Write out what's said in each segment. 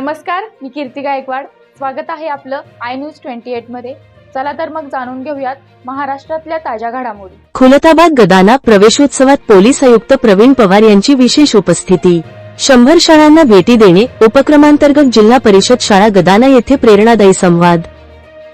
नमस्कार मी कीर्ती गायकवाड. स्वागत आहे आपलं आय न्यूज ट्वेंटी एटमध्ये. चला तर मग जाणून घेऊयात महाराष्ट्रातल्या ताज्या घडामोडी. खुलताबाद गदाना प्रवेशोत्सवात पोलीस आयुक्त प्रवीण पवार यांची विशेष उपस्थिती. शंभर शाळांना भेटी देणे उपक्रमांतर्गत जिल्हा परिषद शाळा गदाना येथे प्रेरणादायी संवाद.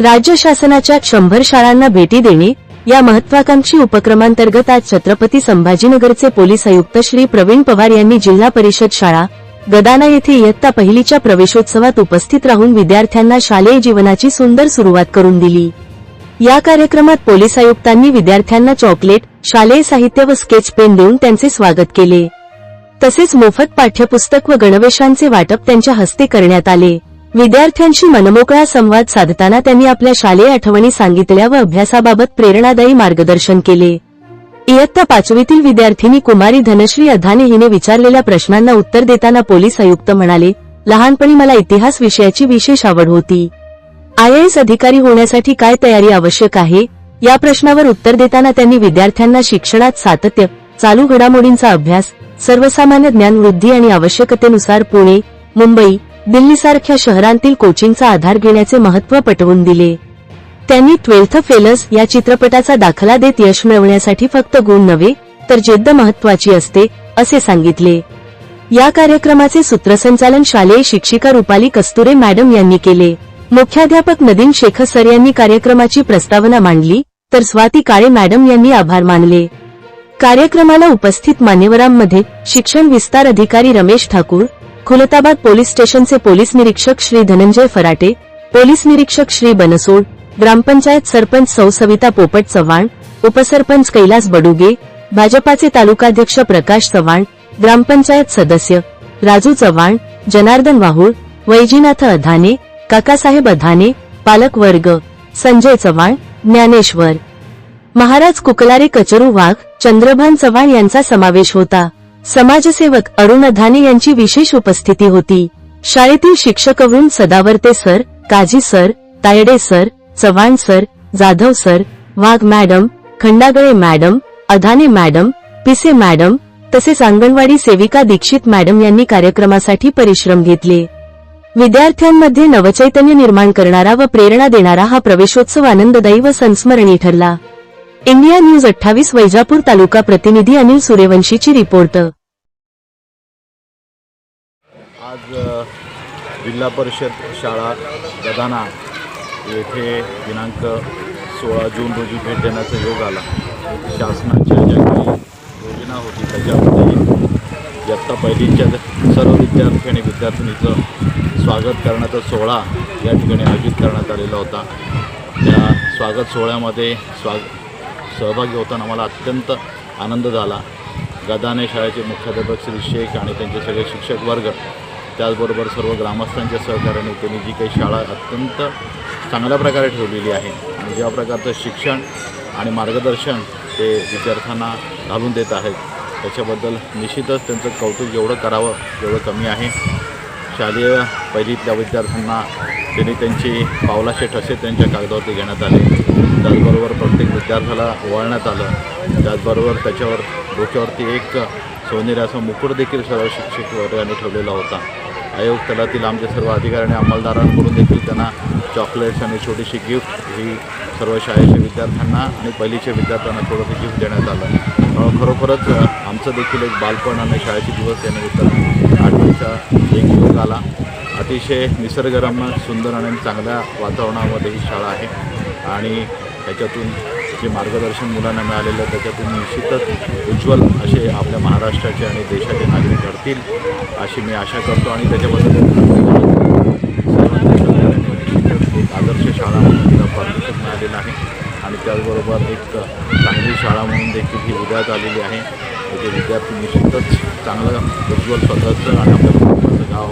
राज्य शासनाच्या शंभर शाळांना भेटी देणे या महत्वाकांक्षी उपक्रमांतर्गत आज छत्रपती संभाजीनगरचे पोलीस आयुक्त श्री प्रवीण पवार यांनी जिल्हा परिषद शाळा गदाना येथे इयत्ता पहिलीच्या प्रवेशोत्सवात उपस्थित राहून विद्यार्थ्यांना शालेय जीवनाची सुंदर सुरुवात करून दिली. या कार्यक्रमात पोलीस आयुक्तांनी विद्यार्थ्यांना चॉकलेट शालेय साहित्य व स्केच पेन देऊन त्यांचे स्वागत केले. तसेच मोफत पाठ्यपुस्तक व गणवेशांचे वाटप त्यांच्या हस्ते करण्यात आले. विद्यार्थ्यांशी मनमोकळा संवाद साधताना त्यांनी आपल्या शालेय आठवणी सांगितल्या व अभ्यासाबाबत प्रेरणादायी मार्गदर्शन केले. इयत्ता पाचवीतील विद्यार्थिनी कुमारी धनश्री अधाने हिने विचारलेल्या प्रश्नांना उत्तर देताना पोलीस आयुक्त म्हणाले लहानपणी मला इतिहास विषयाची विशेष आवड होती. आयएएस अधिकारी होण्यासाठी काय तयारी आवश्यक आहे? या प्रश्नावर उत्तर देताना त्यांनी विद्यार्थ्यांना शिक्षणात सातत्य चालू घडामोडींचा अभ्यास सर्वसामान्य ज्ञानवृद्धी आणि आवश्यकतेनुसार पुणे मुंबई दिल्लीसारख्या शहरांतील कोचिंगचा आधार घेण्याचे महत्त्व पटवून दिले. त्यांनी ट्वेल्थ फेलर्स या चित्रपटाचा दाखला देत यश मिळवण्यासाठी फक्त गुण नव्हे तर जिद्द महत्वाची असते असे सांगितले. या कार्यक्रमाचे सूत्रसंचालन शालेय शिक्षिका रुपाली कस्तुरे मॅडम यांनी केले. मुख्याध्यापक नदीम शेख सर यांनी कार्यक्रमाची प्रस्तावना मांडली तर स्वाती काळे मॅडम यांनी आभार मानले. कार्यक्रमाला उपस्थित मान्यवरांमध्ये शिक्षण विस्तार अधिकारी रमेश ठाकूर खुलताबाद पोलीस स्टेशनचे पोलीस निरीक्षक श्री धनंजय फराटे पोलीस निरीक्षक श्री बनसोड ग्रामपंचायत सरपंच सौ सविता पोपट चव्हाण उपसरपंच कैलास बडुगे भाजपाचे तालुकाध्यक्ष प्रकाश चव्हाण ग्रामपंचायत सदस्य राजू चव्हाण जनार्दन वाहुळ वैजीनाथ अधाने काकासाहेब अधाने पालक वर्ग संजय चव्हाण ज्ञानेश्वर. महाराज कुकलारे कचरू वाघ चंद्रभान चव्हाण यांचा समावेश होता. समाजसेवक अरुण अधाने यांची विशेष उपस्थिती होती. शाळेतील शिक्षकवरून Sadavarte sir Kazi sir Tayade sir Chavan sir Jadhav sir Wagh madam Khandagale madam Adhane madam Pise madam तसेच अंगणवाडी सेविका दीक्षित मॅडम यांनी कार्यक्रमासाठी परिश्रम घेतले. विद्यार्थ्यांमध्ये नवचैतन्य निर्माण करणारा व प्रेरणा देणारा हा प्रवेशोत्सव आनंददायी व संस्मरणीय ठरला. इंडिया न्यूज अठ्ठावीस वैजापूर तालुका प्रतिनिधी अनिल सूर्यवंशीची रिपोर्ट. आज जिल्हा परिषद शाळा गदाना येथे दिनांक सोळा जून रोजी भेट देण्याचा योग आला. शासनाच्या ज्या काही योजना होती त्याच्यामध्ये इयत्ता पहिलीच्या सर्व विद्यार्थी आणि विद्यार्थिनीचं स्वागत करण्याचा सोहळा या ठिकाणी आयोजित करण्यात आलेला होता. त्या स्वागत सोहळ्यामध्ये स्वाग सहभागी होताना मला अत्यंत आनंद झाला. गदाने शाळेचे मुख्याध्यापक श्री शेख आणि त्यांचे सगळे शिक्षक वर्ग त्याचबरोबर सर्व ग्रामस्थांच्या सहकार्याने त्यांनी जी काही शाळा अत्यंत चांगल्या प्रकारे ठेवलेली आहे आणि ज्या प्रकारचं शिक्षण आणि मार्गदर्शन ते विद्यार्थ्यांना घालून देत आहेत त्याच्याबद्दल निश्चितच त्यांचं कौतुक जेवढं करावं तेवढं कमी आहे. शालेय पहिलीतल्या विद्यार्थ्यांना त्यांनी त्यांची पावलाचे ठसे त्यांच्या कागदावरती घेण्यात आले. त्याचबरोबर प्रत्येक विद्यार्थ्याला ओवाळण्यात आलं. त्याचबरोबर त्याच्यावर डोक्यावरती एक सोनेरी असा मुकुट देखील सर्व शिक्षक वर्गाने ठेवलेला होता. आयोग तलातील आमच्या सर्व अधिकारी आणि अंमलदारांकडून देखील त्यांना चॉकलेट्स आणि छोटीशी गिफ्ट ही सर्व शाळेच्या विद्यार्थ्यांना आणि पहिलीच्या विद्यार्थ्यांना थोडंसं गिफ्ट देण्यात आलं. खरोखरच आमचं देखील एक बालपण आणि शाळेचे दिवस यानिमित्त आठवीचा एक योग आला. अतिशय निसर्गरम्य सुंदर आणि चांगल्या वातावरणामध्ये ही शाळा आहे. आणि त्याच्यातून जे मार्गदर्शन मुलांना मिळालेलं त्याच्यातून निश्चितच उज्ज्वल असे आपल्या महाराष्ट्राचे आणि देशाचे नागरिक घडतील अशी मी आशा करतो. आणि त्याच्याबद्दल एक आदर्श शाळा म्हणून पारितोषिक मिळालेलं आहे. आणि त्याचबरोबर एक चांगली शाळा म्हणून देखील ही उदयात आलेली आहे. त्याचे विद्यार्थी निश्चितच चांगलं उज्ज्वल स्वतःचं आणि आपल्या कुटुंबाचं गाव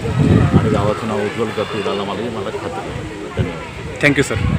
आणि गावाचं नाव उज्ज्वल करतील याला मला मला खात्री आहे. धन्यवाद. Thank you sir